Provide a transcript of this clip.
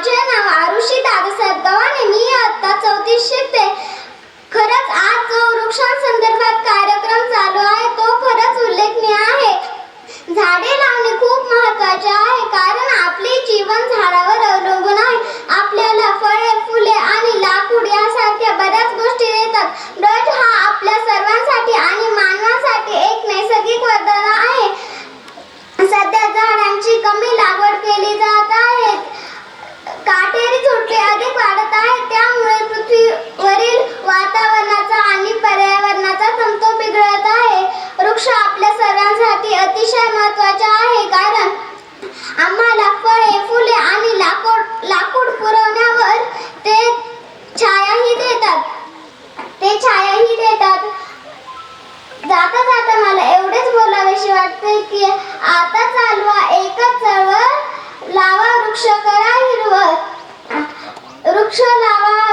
माझे नाव आरुषी दादासाहेब गव्हाणे. मी आता चौतीस शिकते खरंच आज जो वृक्षांसंदर्भात कार्यक्रम चालू आहे. तो खरंच उल्लेखनीय आहे. झाडे लावणे खूप महत्त्वाचे आहे. कारण आपली जी वाटते की आता चालवा एकच चळवळ लावा वृक्ष करा हिरवळ. वृक्ष लावा